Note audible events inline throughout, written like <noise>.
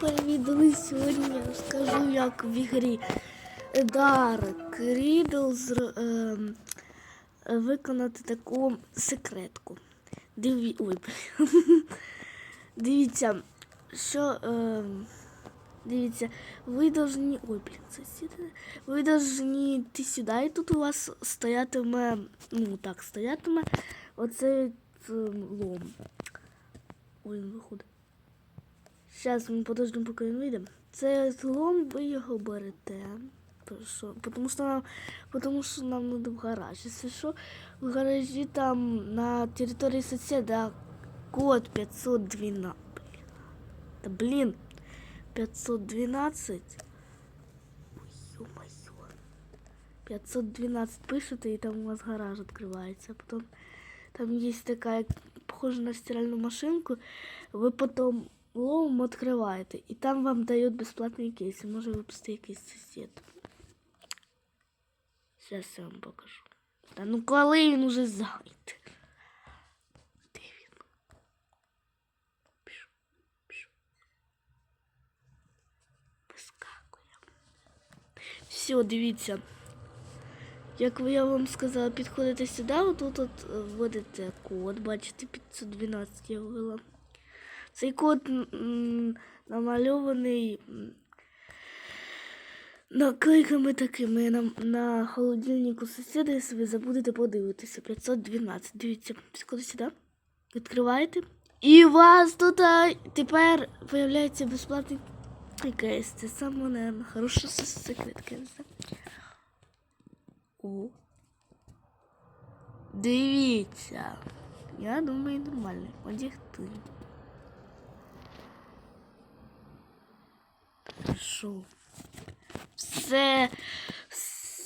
Привіт! Сьогодні я розкажу, як в ігрі Dark Riddle ем, виконати таку секретку. Диві... Ой. <laughs> Дивіться, що. ем, Дивіться, ви должні. Ой, блін, сусіди. Ви должні йти сюди, і тут у вас стоятиме. Ну, так, стоятиме оцей ем, лом. Ой, він виходить. Зараз ми подождемо, поки він вийде. Це злом, ви його берете. Що? Тому що нам, тому що нам надо в гараж. Якщо що, в гаражі там на території сусіда код 512. Та блін, 512. Ой, ё-моё. 512 пишете, і там у вас гараж відкривається. Потім там є така, похожа на стиральну машинку. Ви потім лом відкриваєте, і там вам дають безплатний кейс. І може випустити якийсь сусід. Зараз я вам покажу. Та ну коли він уже зайде? Де він? Пішов, пішов. Вискакує. Все, дивіться. Як я вам сказала, підходите сюди, отут от е, вводите код, бачите, 512 я ввела. Цей код намальований м, наклейками такими на, на холодильнику сусіда, якщо ви забудете подивитися. 512. Дивіться, підходите сюди, відкриваєте. І у вас тут тепер з'являється безплатний кейс. Це саме, наверное, хороша секретка. О. Дивіться. Я думаю, нормально. Одягти. Хорошо. Все.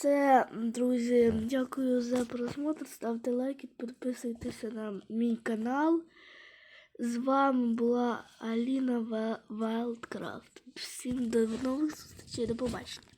Все, друзі, дякую за просмотр. Ставте лайки, підписуйтеся на мій канал. З вами була Аліна Вайлдкрафт. Всім до нових зустрічей, до побачення.